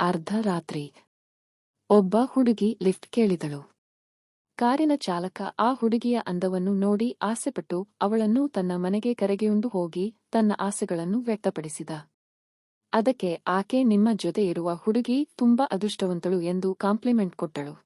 ಅರ್ಧ ರಾತ್ರಿ. ಒಬ್ಬ ಹುಡುಗಿ ಲಿಫ್ಟ್ ಕೇಳಿದಳು. ಕಾರಿನ ಚಾಲಕ ಆ ಹುಡುಗಿಯ ಅಂದವನ್ನು ನೋಡಿ ಆಸೆಪಟ್ಟು ಅವಳನ್ನು ತನ್ನ ಮನೆಗೆ ಕರೆಗೆಯುಂಡು ಹೋಗಿ ತನ್ನ ಆಸೆಗಳನ್ನು ವ್ಯಕ್ತಪಡಿಸಿದ. ಅದಕ್ಕೆ ಆಕೆ ನಿಮ್ಮ ಜೊತೆ ಇರುವ ಹುಡುಗಿ ತುಂಬಾ ಅದೃಷ್ಟವಂತಳು ಎಂದು ಕಾಂಪ್ಲಿಮೆಂಟ್ ಕೊಟ್ಟಳು.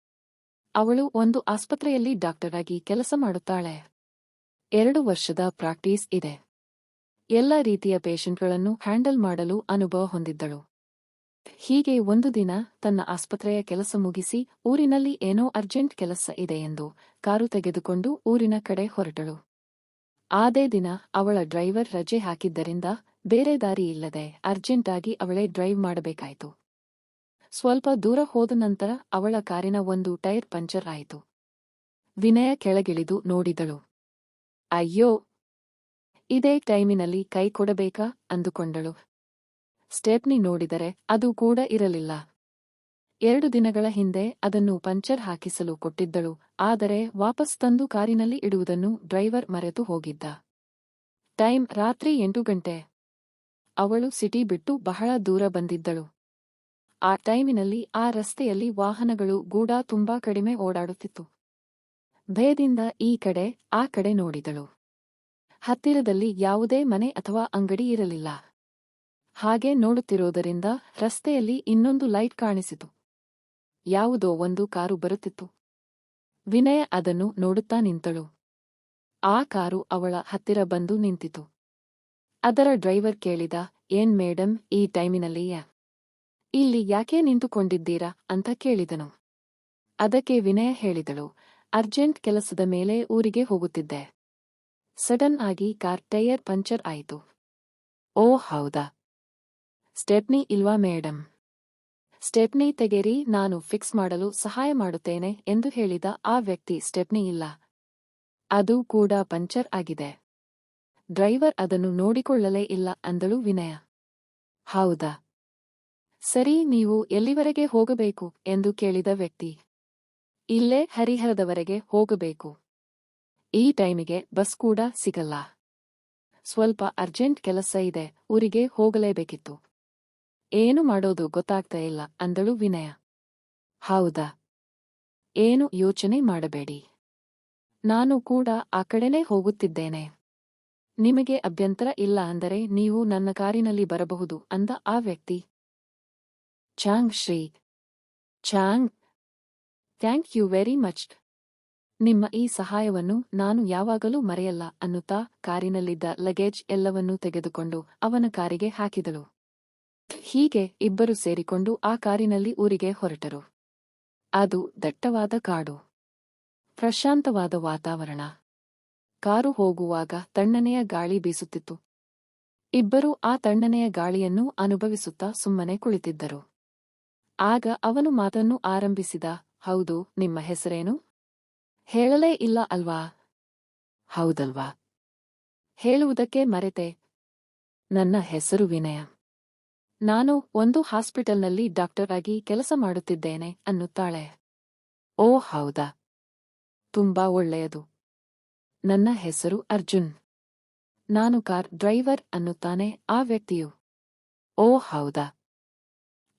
ಅವಳು ಒಂದು ಆಸ್ಪತ್ರೆಯಲ್ಲಿ ಡಾಕ್ಟರ್ ಆಗಿ ಕೆಲಸ ಮಾಡುತ್ತಾಳೆ. ಎರಡು ವರ್ಷದ ಪ್ರಾಕ್ಟೀಸ್ ಇದೆ. ಎಲ್ಲ ರೀತಿಯ ಪೇಷಂಟ್ಗಳನ್ನು ಹ್ಯಾಂಡಲ್ ಮಾಡಲು ಅನುಭವ ಹೊಂದಿದ್ದಳು. ಹೀಗೆ ಒಂದು ದಿನ ತನ್ನ ಆಸ್ಪತ್ರೆಯ ಕೆಲಸ ಮುಗಿಸಿ ಊರಿನಲ್ಲಿ ಏನೋ ಅರ್ಜೆಂಟ್ ಕೆಲಸ ಇದೆ ಎಂದು ಕಾರು ತೆಗೆದುಕೊಂಡು ಊರಿನ ಕಡೆ ಹೊರಟಳು. ಆದೇ ದಿನ ಅವಳ ಡ್ರೈವರ್ ರಜೆ ಹಾಕಿದ್ದರಿಂದ ಬೇರೆ ದಾರಿ ಇಲ್ಲದೆ ಅರ್ಜೆಂಟಾಗಿ ಅವಳೇ ಡ್ರೈವ್ ಮಾಡಬೇಕಾಯಿತು. ಸ್ವಲ್ಪ ದೂರ ಹೋದ ನಂತರ ಅವಳ ಕಾರಿನ ಒಂದು ಟೈರ್ ಪಂಚರ್ ಆಯಿತು. ವಿನಯ ಕೆಳಗಿಳಿದು ನೋಡಿದಳು. ಅಯ್ಯೋ! ಇದೇ ಟೈಮಿನಲ್ಲಿ ಕೈ ಕೊಡಬೇಕಾ? ಅಂದುಕೊಂಡಳು. ಸ್ಟೆಪ್ನಿ ನೋಡಿದರೆ ಅದು ಕೂಡ ಇರಲಿಲ್ಲ. ಎರಡು ದಿನಗಳ ಹಿಂದೆ ಅದನ್ನು ಪಂಚರ್ ಹಾಕಿಸಲು ಕೊಟ್ಟಿದ್ದಳು, ಆದರೆ ವಾಪಸ್ ತಂದು ಕಾರಿನಲ್ಲಿ ಇಡುವುದನ್ನು ಡ್ರೈವರ್ ಮರೆತು ಹೋಗಿದ್ದ. ಟೈಮ್ ರಾತ್ರಿ ಎಂಟು ಗಂಟೆ. ಅವಳು ಸಿಟಿ ಬಿಟ್ಟು ಬಹಳ ದೂರ ಬಂದಿದ್ದಳು. ಆ ಟೈಮಿನಲ್ಲಿ ಆ ರಸ್ತೆಯಲ್ಲಿ ವಾಹನಗಳು ಗೂಡ ತುಂಬಾ ಕಡಿಮೆ ಓಡಾಡುತ್ತಿತ್ತು. ಭಯದಿಂದ ಈ ಕಡೆ, ಆ ಕಡೆ ನೋಡಿದಳು. ಹತ್ತಿರದಲ್ಲಿ ಯಾವುದೇ ಮನೆ ಅಥವಾ ಅಂಗಡಿ ಇರಲಿಲ್ಲ. ಹಾಗೆ ನೋಡುತ್ತಿರುವುದರಿಂದ ರಸ್ತೆಯಲ್ಲಿ ಇನ್ನೊಂದು ಲೈಟ್ ಕಾಣಿಸಿತು. ಯಾವುದೋ ಒಂದು ಕಾರು ಬರುತ್ತಿತ್ತು. ವಿನಯ ಅದನ್ನು ನೋಡುತ್ತಾ ನಿಂತಳು. ಆ ಕಾರು ಅವಳ ಹತ್ತಿರ ಬಂದು ನಿಂತಿತು. ಅದರ ಡ್ರೈವರ್ ಕೇಳಿದ, ಏನ್ ಮೇಡಮ್ ಈ ಟೈಮಿನಲ್ಲಿಯ? ಇಲ್ಲಿ ಯಾಕೆ ನಿಂತುಕೊಂಡಿದ್ದೀರಾ ಅಂತ ಕೇಳಿದನು. ಅದಕ್ಕೆ ವಿನಯ ಹೇಳಿದಳು, ಅರ್ಜೆಂಟ್ ಕೆಲಸದ ಮೇಲೆ ಊರಿಗೆ ಹೋಗುತ್ತಿದ್ದೆ. ಸಡನ್ ಆಗಿ ಕಾರ್ ಟೈಯರ್ ಪಂಚರ್ ಆಯಿತು. ಓ, ಹೌದಾ? ಸ್ಟೆಪ್ನಿ ಇಲ್ವಾ ಮೇಡಮ್ ಸ್ಟೆಪ್ನಿ ತೆಗೆರಿ, ನಾನು ಫಿಕ್ಸ್ ಮಾಡಲು ಸಹಾಯ ಮಾಡುತ್ತೇನೆ ಎಂದು ಹೇಳಿದ ಆ ವ್ಯಕ್ತಿ ಸ್ಟೆಪ್ನಿ ಇಲ್ಲ. ಅದು ಕೂಡ ಪಂಚರ್ ಆಗಿದೆ. ಡ್ರೈವರ್ ಅದನ್ನು ನೋಡಿಕೊಳ್ಳಲೇ ಇಲ್ಲ ಅಂದಳು ವಿನಯ. ಹೌದಾ? ಸರಿ, ನೀವು ಎಲ್ಲಿವರೆಗೆ ಹೋಗಬೇಕು ಎಂದು ಕೇಳಿದ ವ್ಯಕ್ತಿ. ಇಲ್ಲೇ ಹರಿಹರದವರೆಗೆ ಹೋಗಬೇಕು. ಈ ಟೈಮಿಗೆ ಬಸ್ ಕೂಡ ಸಿಗಲ್ಲ. ಸ್ವಲ್ಪ ಅರ್ಜೆಂಟ್ ಕೆಲಸ ಇದೆ, ಊರಿಗೆ ಹೋಗಲೇಬೇಕಿತ್ತು. ಏನು ಮಾಡೋದು ಗೊತ್ತಾಗ್ತಾ ಇಲ್ಲ, ಅಂದಳು ವಿನಯ. ಹೌದಾ? ಏನು ಯೋಚನೆ ಮಾಡಬೇಡಿ. ನಾನು ಕೂಡ ಆ ಕಡೆನೇ ಹೋಗುತ್ತಿದ್ದೇನೆ. ನಿಮಗೆ ಅಭ್ಯಂತರ ಇಲ್ಲ ಅಂದರೆ ನೀವು ನನ್ನ ಕಾರಿನಲ್ಲಿ ಬರಬಹುದು ಅಂದ ಆ ವ್ಯಕ್ತಿ. Chang Shri Chang thank you very much ನಿಮ್ಮ ಈ ಸಹಾಯವನ್ನು ನಾನು ಯಾವಾಗಲೂ ಮರೆಯಲ್ಲ ಅನ್ನುತ್ತಾ ಕಾರಿನಲ್ಲಿದ್ದ ಲಗೇಜ್ ಎಲ್ಲವನ್ನೂ ತೆಗೆದುಕೊಂಡು ಅವನ ಕಾರಿಗೆ ಹಾಕಿದಳು. ಹೀಗೆ ಇಬ್ಬರು ಸೇರಿಕೊಂಡು ಆ ಕಾರಿನಲ್ಲಿ ಊರಿಗೆ ಹೊರಟರು. ಅದು ದಟ್ಟವಾದ ಕಾಡು. ಪ್ರಶಾಂತವಾದ ವಾತಾವರಣ. ಕಾರು ಹೋಗುವಾಗ ತಣ್ಣನೆಯ ಗಾಳಿ ಬೀಸುತ್ತಿತ್ತು. ಇಬ್ಬರೂ ಆ ತಣ್ಣನೆಯ ಗಾಳಿಯನ್ನು ಅನುಭವಿಸುತ್ತಾ ಸುಮ್ಮನೆ ಕುಳಿತಿದ್ದರು. ಆಗ ಅವನು ಮಾತನ್ನು ಆರಂಭಿಸಿದ, ಹೌದು, ನಿಮ್ಮ ಹೆಸರೇನು? ಹೇಳಲೇ ಇಲ್ಲ ಅಲ್ವಾ? ಹೌದಲ್ವಾ? ಹೇಳುವುದಕ್ಕೆ ಮರೆತೆ. ನನ್ನ ಹೆಸರು ವಿನಯ. ನಾನು ಒಂದು ಹಾಸ್ಪಿಟಲ್ನಲ್ಲಿ ಡಾಕ್ಟರ್ ಆಗಿ ಕೆಲಸ ಮಾಡುತ್ತಿದ್ದೇನೆ, ಅನ್ನುತ್ತಾಳೆ. ಓ, ಹೌದಾ? ತುಂಬಾ ಒಳ್ಳೆಯದು. ನನ್ನ ಹೆಸರು ಅರ್ಜುನ್. ನಾನು ಕಾರ್ ಡ್ರೈವರ್ ಅನ್ನುತ್ತಾನೆ ಆ ವ್ಯಕ್ತಿಯು. ಓ, ಹೌದಾ?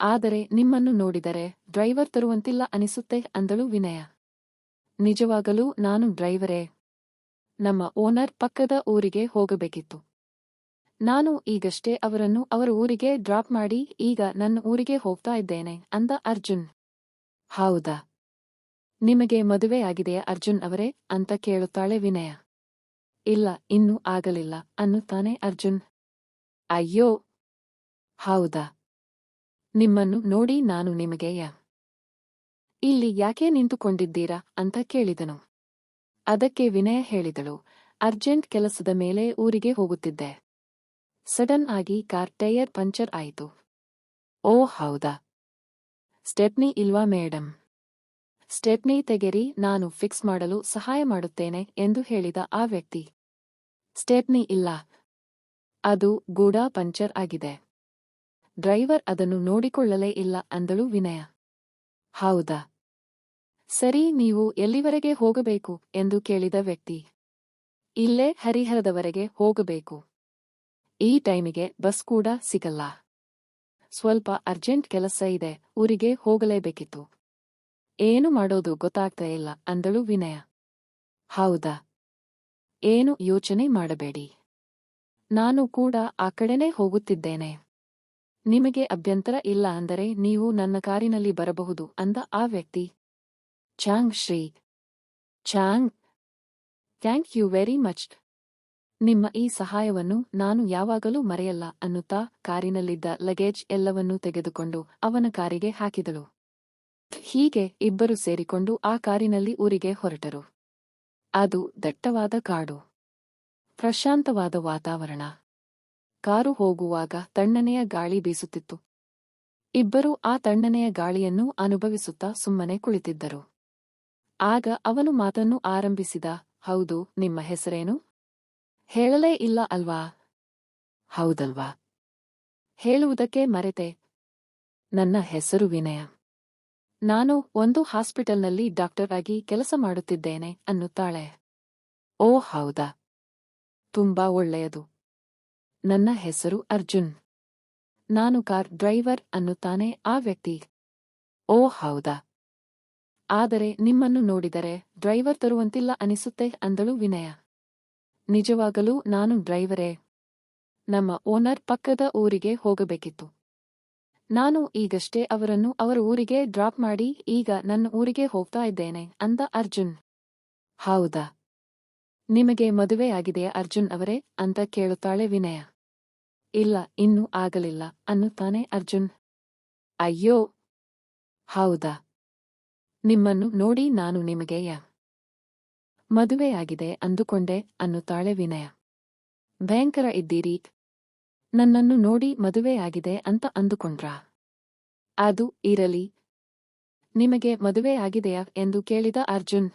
ಆದರೆ ನಿಮ್ಮನ್ನು ನೋಡಿದರೆ ಡ್ರೈವರ್ ತರುವಂತಿಲ್ಲ ಅನಿಸುತ್ತೆ ಅಂದಳು ವಿನಯ. ನಿಜವಾಗಲೂ ನಾನು ಡ್ರೈವರೇ. ನಮ್ಮ ಓನರ್ ಪಕ್ಕದ ಊರಿಗೆ ಹೋಗಬೇಕಿತ್ತು. ನಾನು ಈಗಷ್ಟೇ ಅವರನ್ನು ಅವರ ಊರಿಗೆ ಡ್ರಾಪ್ ಮಾಡಿ ಈಗ ನನ್ನ ಊರಿಗೆ ಹೋಗ್ತಾ ಇದ್ದೇನೆ ಅಂದ ಅರ್ಜುನ್. ಹೌದಾ? ನಿಮಗೆ ಮದುವೆ ಆಗಿದೆಯಾ ಅರ್ಜುನ್ ಅವರೇ ಅಂತ ಕೇಳುತ್ತಾಳೆ ವಿನಯ. ಇಲ್ಲ, ಇನ್ನೂ ಆಗಲಿಲ್ಲ ಅನ್ನುತ್ತಾನೆ ಅರ್ಜುನ್. ಅಯ್ಯೋ! ಹೌದಾ? ನಿಮ್ಮನ್ನು ನೋಡಿ ನಾನು ನಿಮಗೆ ಯ. ಇಲ್ಲಿ ಯಾಕೆ ನಿಂತುಕೊಂಡಿದ್ದೀರಾ ಅಂತ ಕೇಳಿದನು. ಅದಕ್ಕೆ ವಿನಯ ಹೇಳಿದಳು. ಅರ್ಜೆಂಟ್ ಕೆಲಸದ ಮೇಲೆ ಊರಿಗೆ ಹೋಗುತ್ತಿದ್ದೆ. ಸಡನ್ ಆಗಿ ಕಾರ್ ಟೈಯರ್ ಪಂಚರ್ ಆಯಿತು. ಓ, ಹೌದಾ? ಸ್ಟೆಪ್ನಿ ಇಲ್ವಾ ಮೇಡಮ್ ಸ್ಟೆಪ್ನಿ ತೆಗೆರಿ, ನಾನು ಫಿಕ್ಸ್ ಮಾಡಲು ಸಹಾಯ ಮಾಡುತ್ತೇನೆ ಎಂದು ಹೇಳಿದ ಆ ವ್ಯಕ್ತಿ. ಸ್ಟೆಪ್ನಿ ಇಲ್ಲ. ಅದು ಗೂಢ ಪಂಚರ್ ಆಗಿದೆ. ಡ್ರೈವರ್ ಅದನ್ನು ನೋಡಿಕೊಳ್ಳಲೇ ಇಲ್ಲ ಅಂದಳು ವಿನಯ. ಹೌದಾ? ಸರಿ, ನೀವು ಎಲ್ಲಿವರೆಗೆ ಹೋಗಬೇಕು ಎಂದು ಕೇಳಿದ ವ್ಯಕ್ತಿ. ಇಲ್ಲೇ ಹರಿಹರದವರೆಗೆ ಹೋಗಬೇಕು. ಈ ಟೈಮಿಗೆ ಬಸ್ ಕೂಡ ಸಿಗಲ್ಲ. ಸ್ವಲ್ಪ ಅರ್ಜೆಂಟ್ ಕೆಲಸ ಇದೆ, ಊರಿಗೆ ಹೋಗಲೇಬೇಕಿತ್ತು. ಏನು ಮಾಡೋದು ಗೊತ್ತಾಗ್ತಾ ಇಲ್ಲ ಅಂದಳು ವಿನಯ. ಹೌದಾ? ಏನು ಯೋಚನೆ ಮಾಡಬೇಡಿ. ನಾನು ಕೂಡ ಆ ಕಡೆನೇ ಹೋಗುತ್ತಿದ್ದೇನೆ. ನಿಮಗೆ ಅಭ್ಯಂತರ ಇಲ್ಲ ಅಂದರೆ ನೀವು ನನ್ನ ಕಾರಿನಲ್ಲಿ ಬರಬಹುದು ಅಂದ ಆ ವ್ಯಕ್ತಿ. Chang Shri. Chang. Thank you very much. ನಿಮ್ಮ ಈ ಸಹಾಯವನ್ನು ನಾನು ಯಾವಾಗಲೂ ಮರೆಯಲ್ಲ ಅನ್ನುತ್ತಾ ಕಾರಿನಲ್ಲಿದ್ದ ಲಗೇಜ್ ಎಲ್ಲವನ್ನೂ ತೆಗೆದುಕೊಂಡು ಅವನ ಕಾರಿಗೆ ಹಾಕಿದಳು. ಹೀಗೆ ಇಬ್ಬರು ಸೇರಿಕೊಂಡು ಆ ಕಾರಿನಲ್ಲಿ ಊರಿಗೆ ಹೊರಟರು. ಅದು ದಟ್ಟವಾದ ಕಾಡು. ಪ್ರಶಾಂತವಾದ ವಾತಾವರಣ. ಕಾರು ಹೋಗುವಾಗ ತಣ್ಣನೆಯ ಗಾಳಿ ಬೀಸುತ್ತಿತ್ತು. ಇಬ್ಬರೂ ಆ ತಣ್ಣನೆಯ ಗಾಳಿಯನ್ನು ಅನುಭವಿಸುತ್ತಾ ಸುಮ್ಮನೆ ಕುಳಿತಿದ್ದರು. ಆಗ ಅವನು ಮಾತನ್ನು ಆರಂಭಿಸಿದ, ಹೌದು, ನಿಮ್ಮ ಹೆಸರೇನು? ಹೇಳಲೇ ಇಲ್ಲ ಅಲ್ವಾ? ಹೌದಲ್ವಾ? ಹೇಳುವುದಕ್ಕೆ ಮರೆತೆ. ನನ್ನ ಹೆಸರು ವಿನಯ. ನಾನು ಒಂದು ಹಾಸ್ಪಿಟಲ್ನಲ್ಲಿ ಡಾಕ್ಟರ್ ಆಗಿ ಕೆಲಸ ಮಾಡುತ್ತಿದ್ದೇನೆ, ಅನ್ನುತ್ತಾಳೆ. ಓ ಹೌದಾ? ತುಂಬಾ ಒಳ್ಳೆಯದು. ನನ್ನ ಹೆಸರು ಅರ್ಜುನ್. ನಾನು ಕಾರ್ ಡ್ರೈವರ್ ಅನ್ನುತ್ತಾನೆ ಆ ವ್ಯಕ್ತಿ. ಓ ಹೌದಾ? ಆದರೆ ನಿಮ್ಮನ್ನು ನೋಡಿದರೆ ಡ್ರೈವರ್ ತರುವಂತಿಲ್ಲ ಅನಿಸುತ್ತೆ ಅಂದಳು ವಿನಯ. ನಿಜವಾಗಲೂ ನಾನು ಡ್ರೈವರೇ? ನಮ್ಮ ಓನರ್ ಪಕ್ಕದ ಊರಿಗೆ ಹೋಗಬೇಕಿತ್ತು. ನಾನು ಈಗಷ್ಟೇ ಅವರನ್ನು ಅವರ ಊರಿಗೆ ಡ್ರಾಪ್ ಮಾಡಿ ಈಗ ನನ್ನ ಊರಿಗೆ ಹೋಗ್ತಾ ಇದ್ದೇನೆ ಅಂದ ಅರ್ಜುನ್. ಹೌದಾ? ನಿಮಗೆ ಮದುವೆಯಾಗಿದೆಯಾ ಅರ್ಜುನ್ ಅವರೇ? ಅಂತ ಕೇಳುತ್ತಾಳೆ ವಿನಯ. ಇಲ್ಲ, ಇನ್ನೂ ಆಗಲಿಲ್ಲ ಅನ್ನುತ್ತಾನೆ ಅರ್ಜುನ್. ಅಯ್ಯೋ! ಹೌದಾ? ನಿಮ್ಮನ್ನು ನೋಡಿ ನಾನು ನಿಮಗೆ ಯ. ಮದುವೆಯಾಗಿದೆ ಅಂದುಕೊಂಡೆ ಅನ್ನುತ್ತಾಳೆ ವಿನಯ. ಭಯಂಕರ ಇದ್ದೀರಿ. ನನ್ನನ್ನು ನೋಡಿ ಮದುವೆಯಾಗಿದೆ ಅಂತ ಅಂದುಕೊಂಡ್ರಾ? ಅದು ಇರಲಿ. ನಿಮಗೆ ಮದುವೆಯಾಗಿದೆಯಾ ಎಂದು ಕೇಳಿದ ಅರ್ಜುನ್.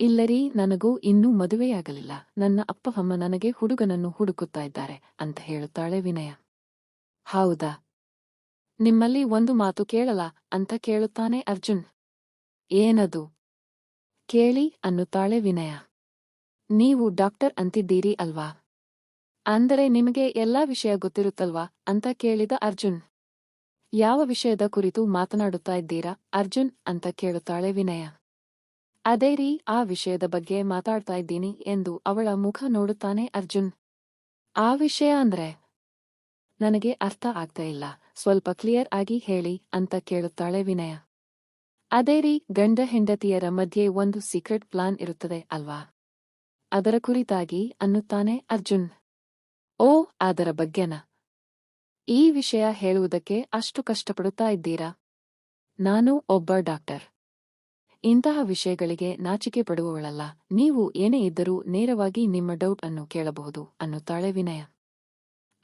ಇಲ್ಲರೀ, ನನಗೂ ಇನ್ನೂ ಮದುವೆಯಾಗಲಿಲ್ಲ. ನನ್ನ ಅಪ್ಪವಮ್ಮ ನನಗೆ ಹುಡುಗನನ್ನು ಹುಡುಕುತ್ತಾ ಇದ್ದಾರೆ ಅಂತ ಹೇಳುತ್ತಾಳೆ ವಿನಯ. ಹೌದಾ? ನಿಮ್ಮಲ್ಲಿ ಒಂದು ಮಾತು ಕೇಳಲ ಅಂತ ಕೇಳುತ್ತಾನೆ ಅರ್ಜುನ್. ಏನದು? ಕೇಳಿ ಅನ್ನುತ್ತಾಳೆ ವಿನಯ. ನೀವು ಡಾಕ್ಟರ್ ಅಂತಿದ್ದೀರಿ ಅಲ್ವಾ? ಅಂದರೆ ನಿಮಗೆ ಎಲ್ಲಾ ವಿಷಯ ಗೊತ್ತಿರುತ್ತಲ್ವಾ ಅಂತ ಕೇಳಿದ ಅರ್ಜುನ್. ಯಾವ ವಿಷಯದ ಕುರಿತು ಮಾತನಾಡುತ್ತಾ ಇದ್ದೀರಾ ಅರ್ಜುನ್ ಅಂತ ಕೇಳುತ್ತಾಳೆ ವಿನಯ. ಅದೇ ರೀ, ಆ ವಿಷಯದ ಬಗ್ಗೆ ಮಾತಾಡ್ತಾ ಇದ್ದೀನಿ ಎಂದು ಅವಳ ಮುಖ ನೋಡುತ್ತಾನೆ ಅರ್ಜುನ್. ಆ ವಿಷಯ ಅಂದ್ರೆ? ನನಗೆ ಅರ್ಥ ಆಗ್ತಾ ಇಲ್ಲ. ಸ್ವಲ್ಪ ಕ್ಲಿಯರ್ ಆಗಿ ಹೇಳಿ ಅಂತ ಕೇಳುತ್ತಾಳೆ ವಿನಯ. ಅದೇ ರೀ, ಗಂಡ ಹೆಂಡತಿಯರ ಮಧ್ಯೆ ಒಂದು ಸೀಕ್ರೆಟ್ ಪ್ಲಾನ್ ಇರುತ್ತದೆ ಅಲ್ವಾ? ಅದರ ಕುರಿತಾಗಿ ಅನ್ನುತ್ತಾನೆ ಅರ್ಜುನ್. ಓ, ಅದರ ಬಗ್ಗೆನ? ಈ ವಿಷಯ ಹೇಳುವುದಕ್ಕೆ ಅಷ್ಟು ಕಷ್ಟಪಡುತ್ತಾ ಇದ್ದೀರಾ? ನಾನು ಒಬ್ಬ ಡಾಕ್ಟರ್. ಇಂತಹ ವಿಷಯಗಳಿಗೆ ನಾಚಿಕೆ ಪಡುವವಳಲ್ಲ. ನೀವು ಏನೇ ಇದ್ದರೂ ನೇರವಾಗಿ ನಿಮ್ಮ ಡೌಟ್ ಅನ್ನು ಕೇಳಬಹುದು ಅನ್ನುತ್ತಾಳೆ ವಿನಯ.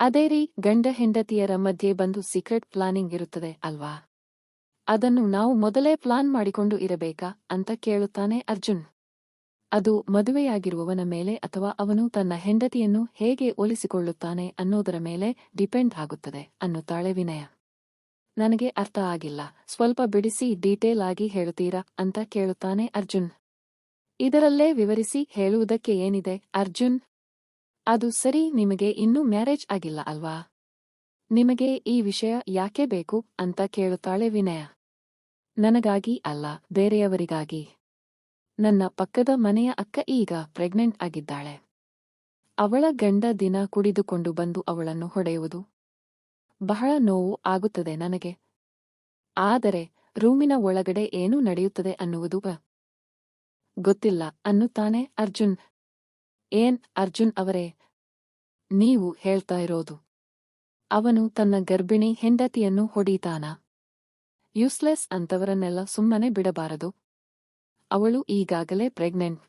ಅದೇ ರೀ, ಗಂಡ ಹೆಂಡತಿಯರ ಮಧ್ಯೆ ಬಂದು ಸೀಕ್ರೆಟ್ ಪ್ಲಾನಿಂಗ್ ಇರುತ್ತದೆ ಅಲ್ವಾ? ಅದನ್ನು ನಾವು ಮೊದಲೇ ಪ್ಲಾನ್ ಮಾಡಿಕೊಂಡು ಇರಬೇಕಾ ಅಂತ ಕೇಳುತ್ತಾನೆ ಅರ್ಜುನ್. ಅದು ಮದುವೆಯಾಗಿರುವವನ ಮೇಲೆ ಅಥವಾ ಅವನು ತನ್ನ ಹೆಂಡತಿಯನ್ನು ಹೇಗೆ ಒಲಿಸಿಕೊಳ್ಳುತ್ತಾನೆ ಅನ್ನೋದರ ಮೇಲೆ ಡಿಪೆಂಡ್ ಆಗುತ್ತದೆ ಅನ್ನುತ್ತಾಳೆ ವಿನಯ. ನನಗೆ ಅರ್ಥ ಆಗಿಲ್ಲ. ಸ್ವಲ್ಪ ಬಿಡಿಸಿ ಡೀಟೇಲ್ ಆಗಿ ಹೇಳುತ್ತೀರಾ ಅಂತ ಕೇಳುತ್ತಾನೆ ಅರ್ಜುನ್. ಇದರಲ್ಲೇ ವಿವರಿಸಿ ಹೇಳುವುದಕ್ಕೆ ಏನಿದೆ ಅರ್ಜುನ್? ಅದು ಸರಿ, ನಿಮಗೆ ಇನ್ನೂ ಮ್ಯಾರೇಜ್ ಆಗಿಲ್ಲ ಅಲ್ವಾ? ನಿಮಗೆ ಈ ವಿಷಯ ಯಾಕೆ ಬೇಕು ಅಂತ ಕೇಳುತ್ತಾಳೆ ವಿನಯ. ನನಗಾಗಿ ಅಲ್ಲ, ಬೇರೆಯವರಿಗಾಗಿ. ನನ್ನ ಪಕ್ಕದ ಮನೆಯ ಅಕ್ಕ ಈಗ ಪ್ರೆಗ್ನೆಂಟ್ ಆಗಿದ್ದಾಳೆ. ಅವಳ ಗಂಡ ದಿನ ಕುಡಿದುಕೊಂಡು ಬಂದು ಅವಳನ್ನು ಹೊಡೆಯುವುದು ಬಹಳ ನೋವು ಆಗುತ್ತದೆ ನನಗೆ. ಆದರೆ ರೂಮಿನ ಒಳಗಡೆ ಏನು ನಡೆಯುತ್ತದೆ ಅನ್ನುವುದು ಗೊತ್ತಿಲ್ಲ ಅನ್ನುತ್ತಾನೆ ಅರ್ಜುನ್. ಏನ್ ಅರ್ಜುನ್ ಅವರೇ? ನೀವು ಹೇಳ್ತಾ ಇರೋದು. ಅವನು ತನ್ನ ಗರ್ಭಿಣಿ ಹೆಂಡತಿಯನ್ನು ಹೊಡೀತಾನ. ಯೂಸ್ಲೆಸ್ ಅಂತವರನ್ನೆಲ್ಲ ಸುಮ್ಮನೆ ಬಿಡಬಾರದು. ಅವಳು ಈಗಾಗಲೇ ಪ್ರೆಗ್ನೆಂಟ್.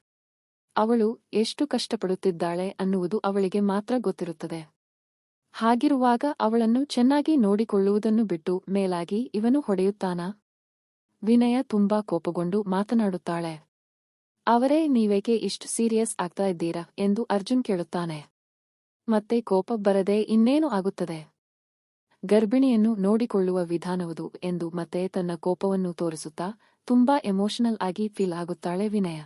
ಅವಳು ಎಷ್ಟು ಕಷ್ಟಪಡುತ್ತಿದ್ದಾಳೆ ಅನ್ನುವುದು ಅವಳಿಗೆ ಮಾತ್ರ ಗೊತ್ತಿರುತ್ತದೆ. ಹಾಗಿರುವಾಗ ಅವಳನ್ನು ಚೆನ್ನಾಗಿ ನೋಡಿಕೊಳ್ಳುವುದನ್ನು ಬಿಟ್ಟು ಮೇಲಾಗಿ ಇವನು ಹೊಡೆಯುತ್ತಾನಾ? ವಿನಯ ತುಂಬಾ ಕೋಪಗೊಂಡು ಮಾತನಾಡುತ್ತಾಳೆ. ಅವರೇ, ನೀವೇಕೆ ಇಷ್ಟು ಸೀರಿಯಸ್ ಆಗ್ತಾ ಇದ್ದೀರಾ? ಎಂದು ಅರ್ಜುನ್ ಕೇಳುತ್ತಾನೆ. ಮತ್ತೆ ಕೋಪ ಬರದೆ ಇನ್ನೇನು ಆಗುತ್ತದೆ? ಗರ್ಭಿಣಿಯನ್ನು ನೋಡಿಕೊಳ್ಳುವ ವಿಧಾನವುದು ಎಂದು ಮತ್ತೆ ತನ್ನ ಕೋಪವನ್ನು ತೋರಿಸುತ್ತಾ ತುಂಬಾ ಎಮೋಷನಲ್ ಆಗಿ ಫೀಲ್ ಆಗುತ್ತಾಳೆ ವಿನಯ.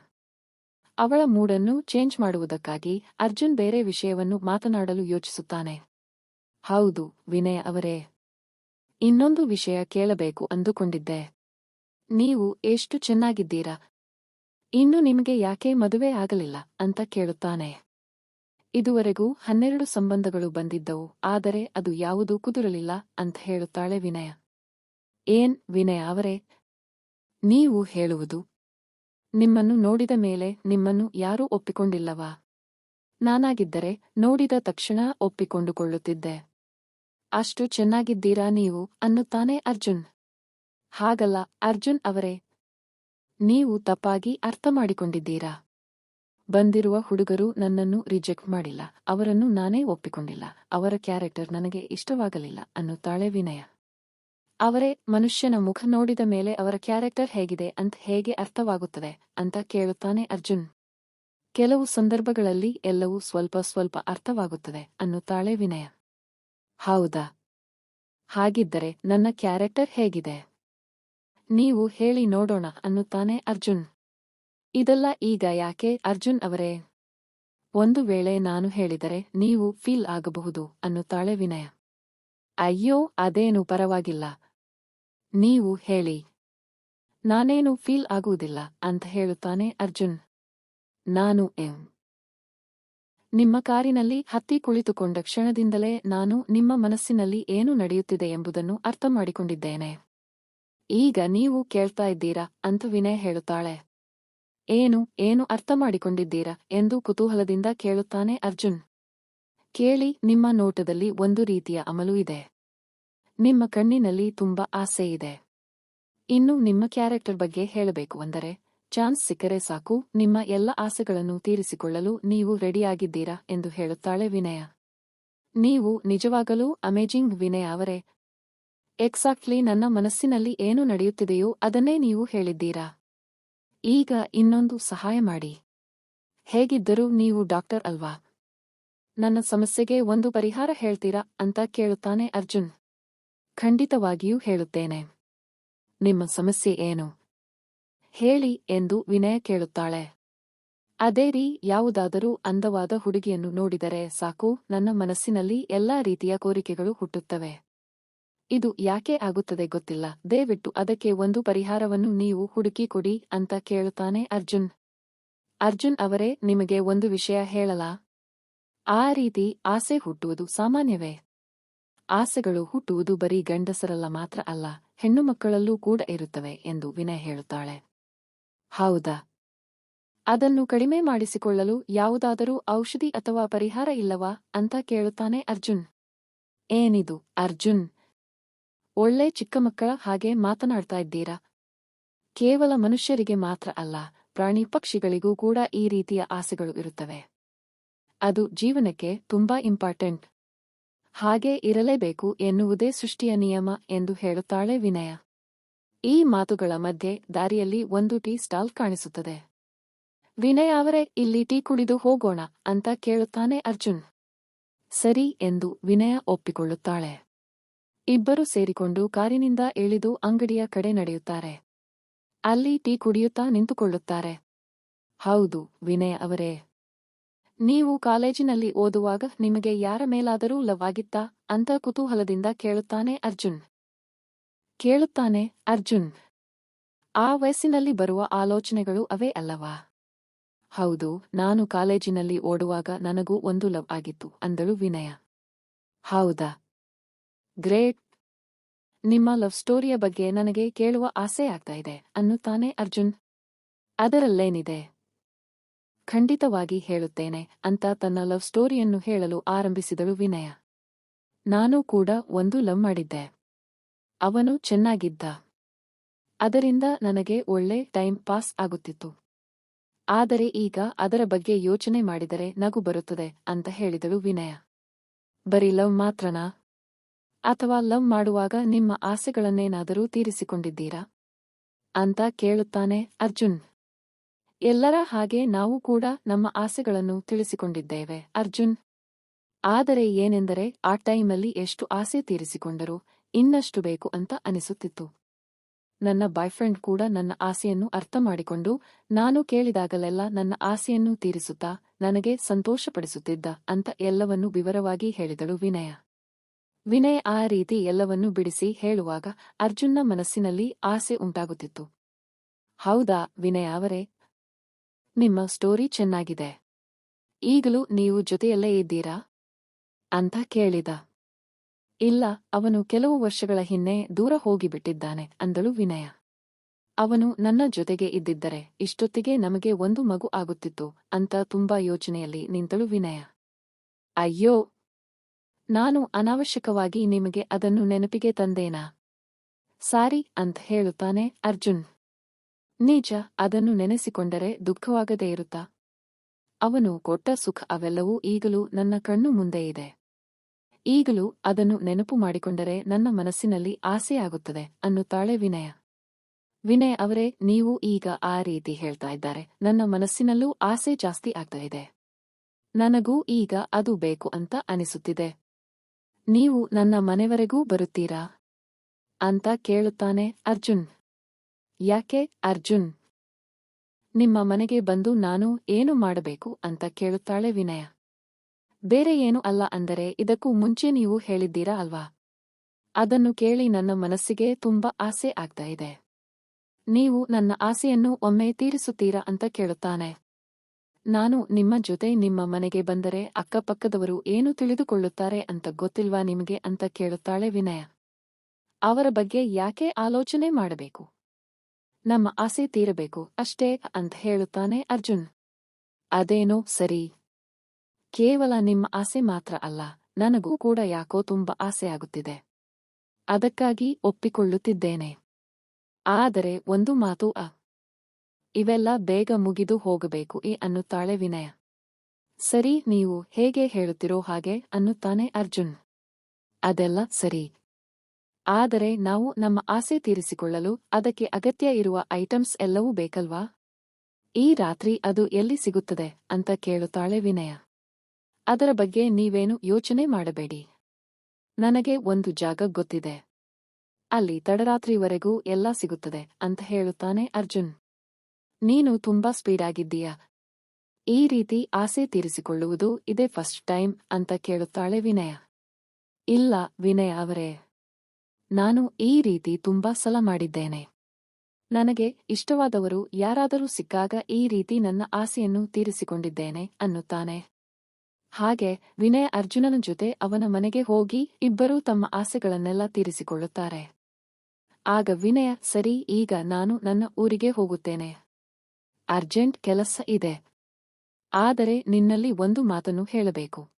ಅವಳ ಮೂಡನ್ನು ಚೇಂಜ್ ಮಾಡುವುದಕ್ಕಾಗಿ ಅರ್ಜುನ್ ಬೇರೆ ವಿಷಯವನ್ನು ಮಾತನಾಡಲು ಯೋಚಿಸುತ್ತಾನೆ. ಹೌದು, ವಿನಯ ಅವರೇ. ಇನ್ನೊಂದು ವಿಷಯ ಕೇಳಬೇಕು ಅಂದುಕೊಂಡಿದ್ದೆ. ನೀವು ಎಷ್ಟು ಚೆನ್ನಾಗಿದ್ದೀರಾ? ಇನ್ನು ನಿಮಗೆ ಯಾಕೆ ಮದುವೆ ಆಗಲಿಲ್ಲ ಅಂತ ಕೇಳುತ್ತಾನೆ. ಇದುವರೆಗೂ ಹನ್ನೆರಡು ಸಂಬಂಧಗಳು ಬಂದಿದ್ದವು, ಆದರೆ ಅದು ಯಾವುದೂ ಕುದುರಲಿಲ್ಲ ಅಂತ ಹೇಳುತ್ತಾಳೆ ವಿನಯ. ಏನ್, ವಿನಯ ಅವರೇ? ನೀವು ಹೇಳುವುದು. ನಿಮ್ಮನ್ನು ನೋಡಿದ ಮೇಲೆ ನಿಮ್ಮನ್ನು ಯಾರೂ ಒಪ್ಪಿಕೊಂಡಿಲ್ಲವಾ? ನಾನಾಗಿದ್ದರೆ ನೋಡಿದ ತಕ್ಷಣ ಒಪ್ಪಿಕೊಂಡುಕೊಳ್ಳುತ್ತಿದ್ದೆ ಅಷ್ಟು ಚೆನ್ನಾಗಿದ್ದೀರಾ ನೀವು ಅನ್ನುತ್ತಾನೆ ಅರ್ಜುನ್. ಹಾಗಲ್ಲ, ಅರ್ಜುನ್ ಅವರೇ. ನೀವು ತಪ್ಪಾಗಿ ಅರ್ಥ ಮಾಡಿಕೊಂಡಿದ್ದೀರಾ. ಬಂದಿರುವ ಹುಡುಗರು ನನ್ನನ್ನು ರಿಜೆಕ್ಟ್ ಮಾಡಿಲ್ಲ. ಅವರನ್ನು ನಾನೇ ಒಪ್ಪಿಕೊಂಡಿಲ್ಲ. ಅವರ ಕ್ಯಾರೆಕ್ಟರ್ ನನಗೆ ಇಷ್ಟವಾಗಲಿಲ್ಲ ಅನ್ನುತ್ತಾಳೆ ವಿನಯ. ಅವರೇ, ಮನುಷ್ಯನ ಮುಖ ನೋಡಿದ ಮೇಲೆ ಅವರ ಕ್ಯಾರೆಕ್ಟರ್ ಹೇಗಿದೆ ಅಂತ ಹೇಗೆ ಅರ್ಥವಾಗುತ್ತದೆ ಅಂತ ಕೇಳುತ್ತಾನೆ ಅರ್ಜುನ್. ಕೆಲವು ಸಂದರ್ಭಗಳಲ್ಲಿ ಎಲ್ಲವೂ ಸ್ವಲ್ಪ ಸ್ವಲ್ಪ ಅರ್ಥವಾಗುತ್ತದೆ ಅನ್ನುತ್ತಾಳೆ ವಿನಯ. ಹೌದಾ? ಹಾಗಿದ್ದರೆ ನನ್ನ ಕ್ಯಾರೆಕ್ಟರ್ ಹೇಗಿದೆ? ನೀವು ಹೇಳಿ ನೋಡೋಣ ಅನ್ನುತ್ತಾನೆ ಅರ್ಜುನ್. ಇದೆಲ್ಲ ಈಗ ಯಾಕೆ ಅರ್ಜುನ್ ಅವರೇ? ಒಂದು ವೇಳೆ ನಾನು ಹೇಳಿದರೆ ನೀವು ಫೀಲ್ ಆಗಬಹುದು ಅನ್ನುತ್ತಾಳೆ ವಿನಯ. ಅಯ್ಯೋ, ಅದೇನು ಪರವಾಗಿಲ್ಲ. ನೀವು ಹೇಳಿ. ನಾನೇನು ಫೀಲ್ ಆಗುವುದಿಲ್ಲ ಅಂತ ಹೇಳುತ್ತಾನೆ ಅರ್ಜುನ್. ನಾನು ಎಂ. ನಿಮ್ಮ ಕಾರಿನಲ್ಲಿ ಹತ್ತಿ ಕುಳಿತುಕೊಂಡ ಕ್ಷಣದಿಂದಲೇ ನಾನು ನಿಮ್ಮ ಮನಸ್ಸಿನಲ್ಲಿ ಏನು ನಡೆಯುತ್ತಿದೆ ಎಂಬುದನ್ನು ಅರ್ಥ ಮಾಡಿಕೊಂಡಿದ್ದೇನೆ ಈಗ ನೀವು ಕೇಳ್ತಾ ಇದ್ದೀರಾ ಅಂತ ವಿನಯ್ ಹೇಳುತ್ತಾಳೆ. ಏನು ಏನು ಅರ್ಥ ಮಾಡಿಕೊಂಡಿದ್ದೀರಾ ಎಂದು ಕುತೂಹಲದಿಂದ ಕೇಳುತ್ತಾನೆ ಅರ್ಜುನ್. ಕೇಳಿ, ನಿಮ್ಮ ನೋಟದಲ್ಲಿ ಒಂದು ರೀತಿಯ ಅಮಲು ಇದೆ. ನಿಮ್ಮ ಕಣ್ಣಿನಲ್ಲಿ ತುಂಬಾ ಆಸೆ ಇದೆ. ಇನ್ನು ನಿಮ್ಮ ಕ್ಯಾರೆಕ್ಟರ್ ಬಗ್ಗೆ ಹೇಳಬೇಕು ಅಂದರೆ ಚಾನ್ಸ್ ಸಿಕ್ಕರೆ ಸಾಕು, ನಿಮ್ಮ ಎಲ್ಲ ಆಸೆಗಳನ್ನು ತೀರಿಸಿಕೊಳ್ಳಲು ನೀವು ರೆಡಿಯಾಗಿದ್ದೀರಾ ಎಂದು ಹೇಳುತ್ತಾಳೆ ವಿನಯ. ನೀವು ನಿಜವಾಗಲೂ ಅಮೇಜಿಂಗ್ ವಿನಯ ಅವರೇ? ಎಕ್ಸಾಕ್ಟ್ಲಿ ನನ್ನ ಮನಸ್ಸಿನಲ್ಲಿ ಏನು ನಡೆಯುತ್ತಿದೆಯೋ ಅದನ್ನೇ ನೀವು ಹೇಳಿದ್ದೀರಾ? ಈಗ ಇನ್ನೊಂದು ಸಹಾಯ ಮಾಡಿ. ಹೇಗಿದ್ದರೂ ನೀವು ಡಾಕ್ಟರ್ ಅಲ್ವಾ? ನನ್ನ ಸಮಸ್ಯೆಗೆ ಒಂದು ಪರಿಹಾರ ಹೇಳ್ತೀರಾ ಅಂತ ಕೇಳುತ್ತಾನೆ ಅರ್ಜುನ್. ಖಂಡಿತವಾಗಿಯೂ ಹೇಳುತ್ತೇನೆ. ನಿಮ್ಮ ಸಮಸ್ಯೆ ಏನು? ಹೇಳಿ ಎಂದು ವಿನಯ ಕೇಳುತ್ತಾಳೆ. ಅದೇ ರೀ, ಯಾವುದಾದರೂ ಅಂದವಾದ ಹುಡುಗಿಯನ್ನು ನೋಡಿದರೆ ಸಾಕು, ನನ್ನ ಮನಸ್ಸಿನಲ್ಲಿ ಎಲ್ಲಾ ರೀತಿಯ ಕೋರಿಕೆಗಳು ಹುಟ್ಟುತ್ತವೆ. ಇದು ಯಾಕೆ ಆಗುತ್ತದೆ ಗೊತ್ತಿಲ್ಲ. ದಯವಿಟ್ಟು ಅದಕ್ಕೆ ಒಂದು ಪರಿಹಾರವನ್ನು ನೀವು ಹುಡುಕಿ ಕೊಡಿ ಅಂತ ಕೇಳುತ್ತಾನೆ ಅರ್ಜುನ್. ಅರ್ಜುನ್ ಅವರೇ, ನಿಮಗೆ ಒಂದು ವಿಷಯ ಹೇಳಲ? ಆ ರೀತಿ ಆಸೆ ಹುಟ್ಟುವುದು ಸಾಮಾನ್ಯವೇ? ಆಸೆಗಳು ಹುಟ್ಟುವುದು ಬರೀ ಗಂಡಸರಲ್ಲ ಮಾತ್ರ ಅಲ್ಲ ಹೆಣ್ಣುಮಕ್ಕಳಲ್ಲೂ ಕೂಡ ಇರುತ್ತವೆ ಎಂದು ವಿನಯ್ ಹೇಳುತ್ತಾಳೆ. ಹೌದಾ? ಅದನ್ನು ಕಡಿಮೆ ಮಾಡಿಸಿಕೊಳ್ಳಲು ಯಾವುದಾದರೂ ಔಷಧಿ ಅಥವಾ ಪರಿಹಾರ ಇಲ್ಲವಾ ಅಂತ ಕೇಳುತ್ತಾನೆ ಅರ್ಜುನ್. ಏನಿದು ಅರ್ಜುನ್? ಒಳ್ಳೆ ಚಿಕ್ಕ ಮಕ್ಕಳ ಹಾಗೆ ಮಾತನಾಡ್ತಾ ಇದ್ದೀರಾ? ಕೇವಲ ಮನುಷ್ಯರಿಗೆ ಮಾತ್ರ ಅಲ್ಲ, ಪ್ರಾಣಿ ಪಕ್ಷಿಗಳಿಗೂ ಕೂಡ ಈ ರೀತಿಯ ಆಸೆಗಳು ಇರುತ್ತವೆ. ಅದು ಜೀವನಕ್ಕೆ ತುಂಬಾ ಇಂಪಾರ್ಟೆಂಟ್. ಹಾಗೆ ಇರಲೇಬೇಕು ಎನ್ನುವುದೇ ಸೃಷ್ಟಿಯ ನಿಯಮ ಎಂದು ಹೇಳುತ್ತಾಳೆ ವಿನಯ. ಈ ಮಾತುಗಳ ಮಧ್ಯೆ ದಾರಿಯಲ್ಲಿ ಒಂದು ಟೀ ಸ್ಟಾಲ್ ಕಾಣಿಸುತ್ತದೆ. ವಿನಯ್ ಅವರೇ, ಇಲ್ಲಿ ಟೀ ಕುಡಿದು ಹೋಗೋಣ ಅಂತ ಕೇಳುತ್ತಾನೆ ಅರ್ಜುನ್. ಸರಿ ಎಂದು ವಿನಯ ಒಪ್ಪಿಕೊಳ್ಳುತ್ತಾಳೆ. ಇಬ್ಬರು ಸೇರಿಕೊಂಡು ಕಾರಿನಿಂದ ಇಳಿದು ಅಂಗಡಿಯ ಕಡೆ ನಡೆಯುತ್ತಾರೆ. ಅಲ್ಲಿ ಟೀ ಕುಡಿಯುತ್ತಾ ನಿಂತುಕೊಳ್ಳುತ್ತಾರೆ. ಹೌದು, ವಿನಯ ಅವರೇ. ನೀವು ಕಾಲೇಜಿನಲ್ಲಿ ಓದುವಾಗ ನಿಮಗೆ ಯಾರ ಮೇಲಾದರೂ ಲವ್ ಆಗಿತ್ತಾ? ಅಂತ ಕುತೂಹಲದಿಂದ ಕೇಳುತ್ತಾನೆ ಅರ್ಜುನ್. ಕೇಳುತ್ತಾನೆ, ಅರ್ಜುನ್. ಆ ವಯಸ್ಸಿನಲ್ಲಿ ಬರುವ ಆಲೋಚನೆಗಳು ಅವೇ ಅಲ್ಲವಾ? ಹೌದು, ನಾನು ಕಾಲೇಜಿನಲ್ಲಿ ಓಡುವಾಗ ನನಗೂ ಒಂದು ಲವ್ ಆಗಿತ್ತು, ಅಂದಳು ವಿನಯ. ಹೌದಾ? ಗ್ರೇಟ್. ನಿಮ್ಮ ಲವ್ ಸ್ಟೋರಿಯ ಬಗ್ಗೆ ನನಗೆ ಕೇಳುವ ಆಸೆ ಆಗ್ತಾ ಇದೆ, ಅನ್ನುತ್ತಾನೆ ಅರ್ಜುನ್. ಅದರಲ್ಲೇನಿದೆ? ಖಂಡಿತವಾಗಿ ಹೇಳುತ್ತೇನೆ, ಅಂತ ತನ್ನ ಲವ್ ಸ್ಟೋರಿಯನ್ನು ಹೇಳಲು ಆರಂಭಿಸಿದಳು ವಿನಯ. ನಾನು ಕೂಡ ಒಂದು ಲವ್ ಮಾಡಿದ್ದೆ. ಅವನು ಚೆನ್ನಾಗಿದ್ದ. ಅದರಿಂದ ನನಗೆ ಒಳ್ಳೆ ಟೈಮ್ ಪಾಸ್ ಆಗುತ್ತಿತ್ತು. ಆದರೆ ಈಗ ಅದರ ಬಗ್ಗೆ ಯೋಚನೆ ಮಾಡಿದರೆ ನಗು ಬರುತ್ತದೆ ಅಂತ ಹೇಳಿದಳು ವಿನಯ. ಬರೀ ಲವ್ ಮಾತ್ರನಾ? ಅಥವಾ ಲವ್ ಮಾಡುವಾಗ ನಿಮ್ಮ ಆಸೆಗಳನ್ನೇನಾದರೂ ತೀರಿಸಿಕೊಂಡಿದ್ದೀರಾ? ಅಂತ ಕೇಳುತ್ತಾನೆ ಅರ್ಜುನ್. ಎಲ್ಲರ ಹಾಗೆ ನಾವು ಕೂಡ ನಮ್ಮ ಆಸೆಗಳನ್ನು ತಿಳಿಸಿಕೊಂಡಿದ್ದೇವೆ ಅರ್ಜುನ್. ಆದರೆ ಏನೆಂದರೆ ಆ ಟೈಮಲ್ಲಿ ಎಷ್ಟು ಆಸೆ ತೀರಿಸಿಕೊಂಡರೂ ಇನ್ನಷ್ಟು ಬೇಕು ಅಂತ ಅನಿಸುತ್ತಿತ್ತು. ನನ್ನ ಬಾಯ್ಫ್ರೆಂಡ್ ಕೂಡ ನನ್ನ ಆಸೆಯನ್ನು ಅರ್ಥ ಮಾಡಿಕೊಂಡು, ನಾನು ಕೇಳಿದಾಗಲೆಲ್ಲ ನನ್ನ ಆಸೆಯನ್ನು ತೀರಿಸುತ್ತಾ, ನನಗೆ ಸಂತೋಷಪಡಿಸುತ್ತಿದ್ದ ಅಂತ ಎಲ್ಲವನ್ನೂ ವಿವರವಾಗಿ ಹೇಳಿದಳು ವಿನಯ. ವಿನಯ ಆ ರೀತಿ ಎಲ್ಲವನ್ನೂ ಬಿಡಿಸಿ ಹೇಳುವಾಗ ಅರ್ಜುನ್ನ ಮನಸ್ಸಿನಲ್ಲಿ ಆಸೆ ಉಂಟಾಗುತ್ತಿತ್ತು. ಹೌದಾ ವಿನಯ ಅವರೇ, ನಿಮ್ಮ ಸ್ಟೋರಿ ಚೆನ್ನಾಗಿದೆ. ಈಗಲೂ ನೀವು ಜೊತೆಯಲ್ಲೇ ಇದ್ದೀರಾ? ಅಂತ ಕೇಳಿದ. ಇಲ್ಲ, ಅವನು ಕೆಲವು ವರ್ಷಗಳ ಹಿಂದೆ ದೂರ ಹೋಗಿಬಿಟ್ಟಿದ್ದಾನೆ ಅಂದಳು ವಿನಯ. ಅವನು ನನ್ನ ಜೊತೆಗೆ ಇದ್ದಿದ್ದರೆ ಇಷ್ಟೊತ್ತಿಗೆ ನಮಗೆ ಒಂದು ಮಗು ಆಗುತ್ತಿತ್ತು ಅಂತ ತುಂಬಾ ಯೋಚನೆಯಲ್ಲಿ ನಿಂತಳು ವಿನಯ. ಅಯ್ಯೋ! ನಾನು ಅನಾವಶ್ಯಕವಾಗಿ ನಿಮಗೆ ಅದನ್ನು ನೆನಪಿಗೆ ತಂದೇನಾ? ಸಾರಿ ಅಂತ ಹೇಳುತ್ತಾನೆ ಅರ್ಜುನ್. ನೀಜ, ಅದನ್ನು ನೆನೆಸಿಕೊಂಡರೆ ದುಃಖವಾಗದೇ ಇರುತ್ತಾ? ಅವನು ಕೊಟ್ಟ ಸುಖ ಅವೆಲ್ಲವೂ ಈಗಲೂ ನನ್ನ ಕಣ್ಣು ಮುಂದೆ ಇದೆ. ಈಗಲೂ ಅದನ್ನು ನೆನಪು ಮಾಡಿಕೊಂಡರೆ ನನ್ನ ಮನಸ್ಸಿನಲ್ಲಿ ಆಸೆಯಾಗುತ್ತದೆ ಅನ್ನುತ್ತಾಳೆ ವಿನಯ. ವಿನಯ್ ಅವರೇ, ನೀವು ಈಗ ಆ ರೀತಿ ಹೇಳ್ತಾ ಇದ್ದಾರೆ. ನನ್ನ ಮನಸ್ಸಿನಲ್ಲೂ ಆಸೆ ಜಾಸ್ತಿ ಆಗ್ತಾ ಇದೆ. ನನಗೂ ಈಗ ಅದು ಬೇಕು ಅಂತ ಅನಿಸುತ್ತಿದೆ. ನೀವು ನನ್ನ ಮನೆವರೆಗೂ ಬರುತ್ತೀರಾ? ಅಂತ ಕೇಳುತ್ತಾನೆ ಅರ್ಜುನ್. ಯಾಕೆ ಅರ್ಜುನ್? ನಿಮ್ಮ ಮನೆಗೆ ಬಂದು ನಾನು ಏನು ಮಾಡಬೇಕು ಅಂತ ಕೇಳುತ್ತಾಳೆ ವಿನಯ. ಬೇರೆ ಏನು ಅಲ್ಲ ಅಂದರೆ ಇದಕ್ಕೂ ಮುಂಚೆ ನೀವು ಹೇಳಿದ್ದೀರಾ ಅಲ್ವಾ? ಅದನ್ನು ಕೇಳಿ ನನ್ನ ಮನಸ್ಸಿಗೆ ತುಂಬಾ ಆಸೆ ಆಗ್ತಾ ಇದೆ. ನೀವು ನನ್ನ ಆಸೆಯನ್ನು ಒಮ್ಮೆ ತೀರಿಸುತ್ತೀರಾ ಅಂತ ಕೇಳುತ್ತಾನೆ. ನಾನು ನಿಮ್ಮ ಜೊತೆ ನಿಮ್ಮ ಮನೆಗೆ ಬಂದರೆ ಅಕ್ಕಪಕ್ಕದವರು ಏನು ತಿಳಿದುಕೊಳ್ಳುತ್ತಾರೆ ಅಂತ ಗೊತ್ತಿಲ್ವಾ ನಿಮಗೆ ಅಂತ ಕೇಳುತ್ತಾಳೆ ವಿನಯ. ಅವರ ಬಗ್ಗೆ ಯಾಕೆ ಆಲೋಚನೆ ಮಾಡಬೇಕು? ನಮ್ಮ ಆಸೆ ತೀರಬೇಕು ಅಷ್ಟೇ ಅಂತ ಹೇಳುತ್ತಾನೆ ಅರ್ಜುನ್. ಅದೇನೋ ಸರಿ. ಕೇವಲ ನಿಮ್ಮ ಆಸೆ ಮಾತ್ರ ಅಲ್ಲ, ನನಗೂ ಕೂಡ ಯಾಕೋ ತುಂಬ ಆಸೆಯಾಗುತ್ತಿದೆ ಅದಕ್ಕಾಗಿ ಒಪ್ಪಿಕೊಳ್ಳುತ್ತಿದ್ದೇನೆ. ಆದರೆ ಒಂದು ಮಾತು ಅ. ಇವೆಲ್ಲ ಬೇಗ ಮುಗಿದು ಹೋಗಬೇಕು ಈ ಅನ್ನುತ್ತಾಳೆ ವಿನಯ. ಸರಿ, ನೀವು ಹೇಗೆ ಹೇಳುತ್ತಿರೋ ಹಾಗೆ ಅನ್ನುತ್ತಾನೆ ಅರ್ಜುನ್. ಅದೆಲ್ಲ ಸರಿ. ಆದರೆ ನಾವು ನಮ್ಮ ಆಸೆ ತೀರಿಸಿಕೊಳ್ಳಲು ಅದಕ್ಕೆ ಅಗತ್ಯ ಇರುವ ಐಟಮ್ಸ್ ಎಲ್ಲವೂ ಬೇಕಲ್ವಾ? ಈ ರಾತ್ರಿ ಅದು ಎಲ್ಲಿ ಸಿಗುತ್ತದೆ ಅಂತ ಕೇಳುತ್ತಾಳೆ ವಿನಯ. ಅದರ ಬಗ್ಗೆ ನೀವೇನು ಯೋಚನೆ ಮಾಡಬೇಡಿ. ನನಗೆ ಒಂದು ಜಾಗ ಗೊತ್ತಿದೆ. ಅಲ್ಲಿ ತಡರಾತ್ರಿವರೆಗೂ ಎಲ್ಲ ಸಿಗುತ್ತದೆ ಅಂತ ಹೇಳುತ್ತಾನೆ ಅರ್ಜುನ್. ನೀನು ತುಂಬಾ ಸ್ಪೀಡಾಗಿದ್ದೀಯಾ ಈ ರೀತಿ ಆಸೆ ತೀರಿಸಿಕೊಳ್ಳುವುದು ಇದೇ ಫಸ್ಟ್ ಟೈಮ್ ಅಂತ ಕೇಳುತ್ತಾಳೆ ವಿನಯ. ಇಲ್ಲ ವಿನಯ ಅವರೇ. ನಾನು ಈ ರೀತಿ ತುಂಬಾ ಸಲ ಮಾಡಿದ್ದೇನೆ. ನನಗೆ ಇಷ್ಟವಾದವರು ಯಾರಾದರೂ ಸಿಕ್ಕಾಗ ಈ ರೀತಿ ನನ್ನ ಆಸೆಯನ್ನು ತೀರಿಸಿಕೊಂಡಿದ್ದೇನೆ ಅನ್ನುತ್ತಾನೆ. ಹಾಗೆ ವಿನಯ ಅರ್ಜುನನ ಜೊತೆ ಅವನ ಮನೆಗೆ ಹೋಗಿ ಇಬ್ಬರೂ ತಮ್ಮ ಆಸೆಗಳನ್ನೆಲ್ಲ ತೀರಿಸಿಕೊಳ್ಳುತ್ತಾರೆ. ಆಗ ವಿನಯ, ಸರಿ, ಈಗ ನಾನು ನನ್ನ ಊರಿಗೆ ಹೋಗುತ್ತೇನೆ. ಅರ್ಜೆಂಟ್ ಕೆಲಸ ಇದೆ. ಆದರೆ ನಿನ್ನಲ್ಲಿ ಒಂದು ಮಾತನ್ನು ಹೇಳಬೇಕು.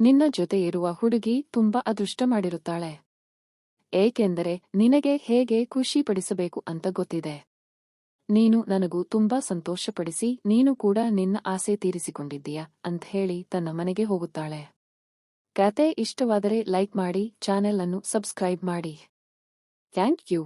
ನಿನ್ನ ಜೊತೆ ಇರುವ ಹುಡುಗಿ ತುಂಬಾ ಅದೃಷ್ಟ ಮಾಡಿರುತ್ತಾಳೆ. ಏಕೆಂದರೆ ನಿನಗೆ ಹೇಗೆ ಖುಷಿಪಡಿಸಬೇಕು ಅಂತ ಗೊತ್ತಿದೆ. ನೀನು ನನಗೂ ತುಂಬಾ ಸಂತೋಷಪಡಿಸಿ, ನೀನು ಕೂಡ ನಿನ್ನ ಆಸೆ ತೀರಿಸಿಕೊಂಡಿದ್ದೀಯ? ಅಂತ ಹೇಳಿ ತನ್ನ ಮನೆಗೆ ಹೋಗುತ್ತಾಳೆ. ಕತೆ ಇಷ್ಟವಾದರೆ ಲೈಕ್ ಮಾಡಿ, ಚಾನೆಲ್ ಅನ್ನು ಸಬ್ಸ್ಕ್ರೈಬ್ ಮಾಡಿ. Thank you!